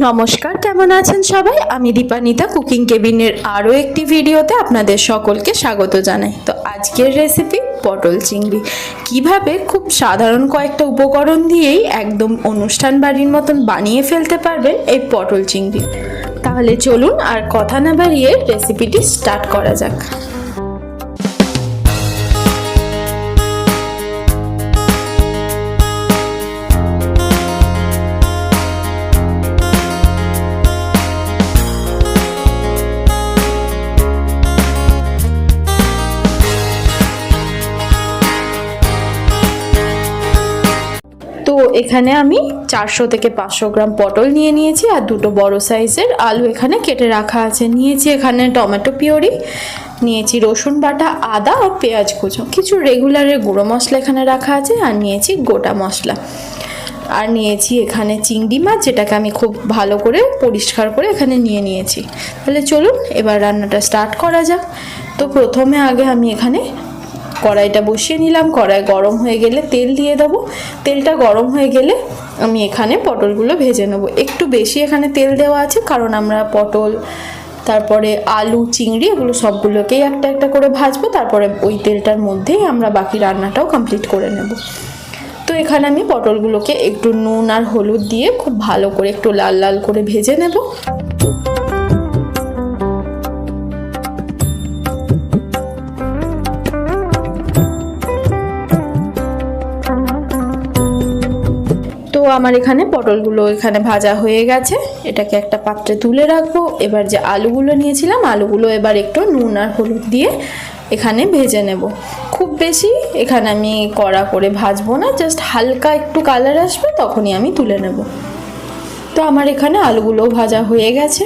নমস্কার, কেমন আছেন সবাই? আমি দীপানিতা, কুকিং কেবিনের আরও একটি ভিডিওতে আপনাদের সকলকে স্বাগত জানাই। তো আজকের রেসিপি পটল চিংড়ি। কীভাবে খুব সাধারণ কয়েকটা উপকরণ দিয়েই একদম অনুষ্ঠান বাড়ির মতন বানিয়ে ফেলতে পারবেন এই পটল চিংড়ি? তাহলে চলুন আর কথা না বাড়িয়ে রেসিপিটি স্টার্ট করা যাক। এখানে আমি চারশো থেকে পাঁচশো গ্রাম পটল নিয়ে নিয়েছি আর দুটো বড় সাইজের আলু এখানে কেটে রাখা আছে। নিয়েছি এখানে টমেটো পিওরি নিয়েছি রসুন বাটা, আদা আর পেঁয়াজ কুচো। কিছু রেগুলারের গুঁড়ো মশলা এখানে রাখা আছে আর নিয়েছি গোটা মশলা। আর নিয়েছি এখানে চিংড়ি মাছ যেটাকে আমি খুব ভালো করে পরিষ্কার করে এখানে নিয়ে নিয়েছি। তাহলে চলুন এবার রান্নাটা স্টার্ট করা যাক। তো প্রথমে আগে আমি এখানে কড়াইটা বসিয়ে নিলাম, কড়াই গরম হয়ে গেলে তেল দিয়ে দেবো। তেলটা গরম হয়ে গেলে আমি এখানে পটলগুলো ভেজে নেব। একটু বেশি এখানে তেল দেওয়া আছে, কারণ আমরা পটল, তারপরে আলু, চিংড়ি এগুলো সবগুলোকেই একটা একটা করে ভাজবো। তারপরে ওই তেলটার মধ্যেই আমরা বাকি রান্নাটাও কমপ্লিট করে নেব। তো এখানে আমি পটলগুলোকে একটু নুন আর হলুদ দিয়ে খুব ভালো করে একটু লাল লাল করে ভেজে নেব। আমার এখানে পটলগুলো এখানে ভাজা হয়ে গেছে। এটাকে একটা পাত্রে তুলে রাখব। এবার যে আলুগুলো নিয়েছিলাম, আলুগুলো এবার একটু নুন আর হলুদ দিয়ে এখানে ভেজে নেব। খুব বেশি এখানে আমি কড়া করে ভাজবো না জাস্ট হালকা একটু কালার আসবে তখনই আমি তুলে নেব। তো আমার এখানে আলুগুলো ভাজা হয়ে গেছে।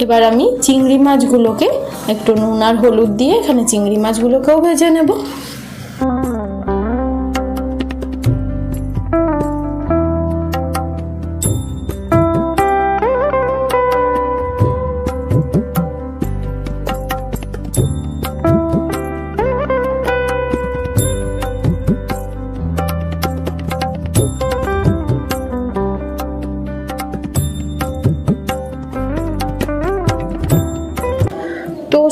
এবার আমি চিংড়ি মাছগুলোকে একটু নুন আর হলুদ দিয়ে এখানে চিংড়ি মাছগুলোকেও ভেজে নেব।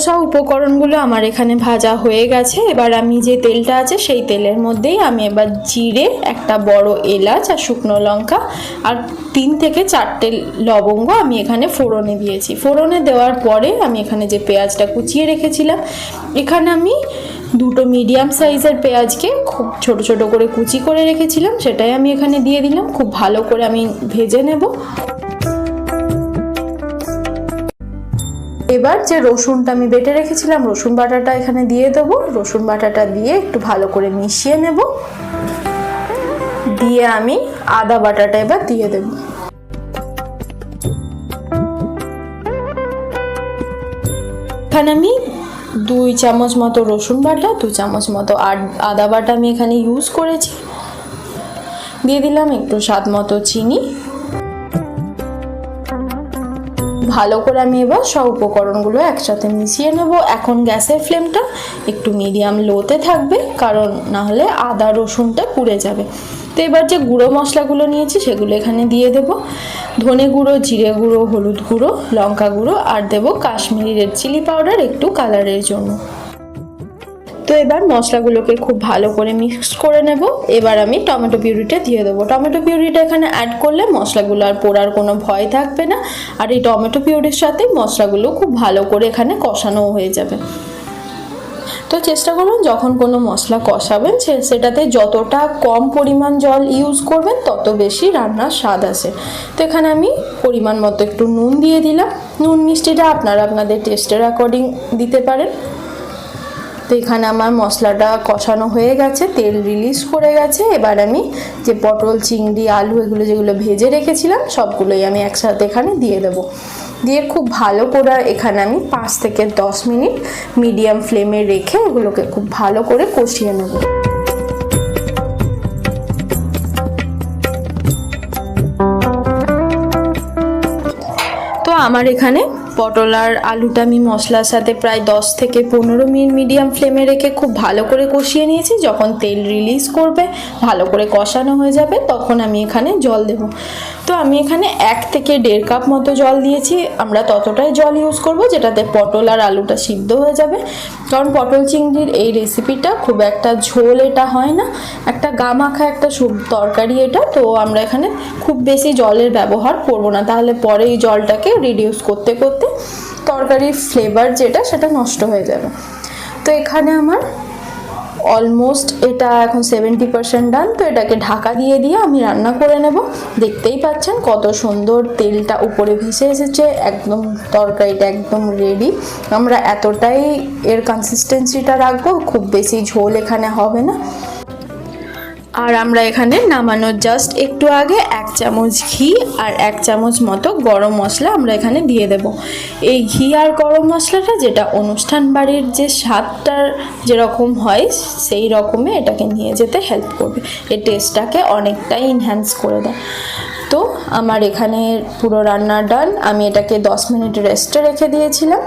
সব উপকরণগুলো আমার এখানে ভাজা হয়ে গেছে। এবার আমি যে তেলটা আছে, সেই তেলের মধ্যেই আমি এবার জিরে, একটা বড় এলাচ আর শুকনো লঙ্কা আর তিন থেকে চারটে লবঙ্গ আমি এখানে ফোড়নে দিয়েছি। ফোড়নে দেওয়ার পরে আমি এখানে যে পেঁয়াজটা কুচিয়ে রেখেছিলাম, এখানে আমি দুটো মিডিয়াম সাইজের পেঁয়াজকে খুব ছোট ছোট করে কুচি করে রেখেছিলাম, সেটাই আমি এখানে দিয়ে দিলাম। খুব ভালো করে আমি ভেজে নেব। এবার যে রসুনটা আমি বেটে রেখেছিলাম, রসুন বাটাটা এখানে দিয়ে দেবো। রসুন বাটাটা দিয়ে একটু ভালো করে মিশিয়ে নেব। দিয়ে আমি আদা বাটাটা এবার দিয়ে দেব। এখানে আমি দুই চামচ মতো রসুন বাটা দু চামচ মতো আদা বাটা আমি এখানে ইউজ করেছি। দিয়ে দিলাম একটু স্বাদ মতো চিনি। ভালো করে আমি এবার সব উপকরণগুলো একসাথে মিশিয়ে নেব। এখন গ্যাসের ফ্লেমটা একটু মিডিয়াম লোতে থাকবে, কারণ না হলে আদা রসুনটা পুড়ে যাবে। তো এবার যে গুঁড়ো মশলাগুলো নিয়েছি সেগুলো এখানে দিয়ে দেব। ধনে গুঁড়ো, জিরে গুঁড়ো, হলুদ গুঁড়ো, লঙ্কা গুঁড়ো, আর দেব কাশ্মীরি রেড চিলি পাউডার একটু কালারের জন্য। তো এবার মশলাগুলোকে খুব ভালো করে মিক্স করে নেব। এবার আমি টমেটো পিউরিটা দিয়ে দেবো। টমেটো পিউরিটা এখানে অ্যাড করলে মশলাগুলো আর পোড়ার কোনো ভয় থাকবে না। আর এই টমেটো পিউরির সাথে মশলাগুলো খুব ভালো করে এখানে কষানো হয়ে যাবে। তো চেষ্টা করুন যখন কোনো মশলা কষাবেন সেটাতে যতটা কম পরিমাণ জল ইউজ করবেন, তত বেশি রান্নার স্বাদ আসে। তো এখানে আমি পরিমাণ মতো একটু নুন দিয়ে দিলাম। নুন মিষ্টিটা আপনারা আপনাদের টেস্টের অ্যাকর্ডিং দিতে পারেন। তো এখানে আমার মশলাটা কষানো হয়ে গেছে, তেল রিলিজ করে গেছে। এবার আমি যে পটল, চিংড়ি, আলু এগুলো যেগুলো ভেজে রেখেছিলাম, সবগুলোই আমি একসাথে এখানে দিয়ে দেবো। দিয়ে খুব ভালো করে এখানে আমি পাঁচ থেকে দশ মিনিট মিডিয়াম ফ্লেমে রেখে এগুলোকে খুব ভালো করে কষিয়ে নেব। তো আমার এখানে পটল আর আলুটা আমি মশলার সাথে প্রায় দশ থেকে পনেরো মিনিট মিডিয়াম ফ্লেমে রেখে খুব ভালো করে কষিয়ে নিয়েছি। যখন তেল রিলিজ করবে, ভালো করে কষানো হয়ে যাবে, তখন আমি এখানে জল দেব। তো আমি এখানে এক থেকে দেড় কাপ মতো জল দিয়েছি। আমরা ততটাই জল ইউজ করব যেটাতে পটল আর আলুটা সিদ্ধ হয়ে যাবে। কারণ পটল চিংড়ির এই রেসিপিটা খুব একটা ঝোল এটা হয় না। একটা গামাখা একটা সুপ তরকারি এটা। তো আমরা এখানে খুব বেশি জলের ব্যবহার করব না। তাহলে পরে এই জলটাকে রিডিউস করতে করতে তরকারির ফ্লেভার যেটা, সেটা নষ্ট হয়ে যাবে। তো এখানে আমার অলমোস্ট এটা এখন সেভেন্টি পার্সেন্ট ডান তো এটাকে ঢাকা দিয়ে দিয়ে আমি রান্না করে নেব। দেখতেই পাচ্ছেন কত সুন্দর তেলটা উপরে ভেসে এসেছে, একদম তরকারিটা একদম রেডি আমরা এতটাই এর কনসিস্টেন্সিটা রাখব, খুব বেশি ঝোল এখানে হবে না। আর আমরা এখানে নামানোর জাস্ট একটু আগে এক চামচ ঘি আর এক চামচ মতো গরম মশলা আমরা এখানে দিয়ে দেব। এই ঘি আর গরম মশলাটা যেটা অনুষ্ঠান বাড়ির যে স্বাদটার যেরকম হয়, সেই রকমে এটাকে নিয়ে যেতে হেল্প করবে। এর টেস্টটাকে অনেকটাই ইনহ্যান্স করে দেয়। তো আমার এখানে পুরো রান্না ডান। আমি এটাকে দশ মিনিট রেস্টে রেখে দিয়েছিলাম।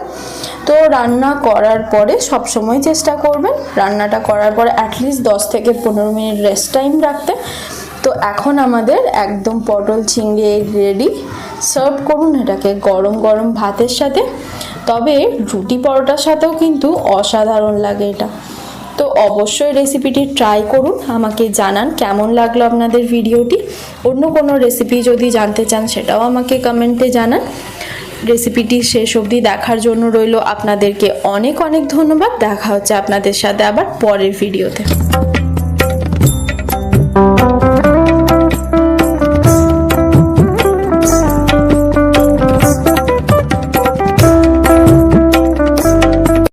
তো রান্না করার পরে সব সময় চেষ্টা করবেন। রান্নাটা করার পরে অ্যাটলিস্ট দশ থেকে পনেরো মিনিট রেস্ট টাইম রাখতে। তো এখন আমাদের একদম পটল চিংড়ি রেডি সার্ভ করুন এটাকে গরম গরম ভাতের সাথে। তবে রুটি পরোটার সাথেও কিন্তু অসাধারণ লাগে এটা। তো অবশ্যই রেসিপিটি ট্রাই করুন। আমাকে জানান কেমন লাগল আপনাদের ভিডিওটি অন্য কোনো রেসিপি যদি জানতে চান, সেটাও আমাকে কমেন্টে জানান। রেসিপিটি শেষ অবধি দেখার জন্য রইল আপনাদেরকে অনেক অনেক ধন্যবাদ। দেখা হচ্ছে আপনাদের সাথে আবার পরের ভিডিওতে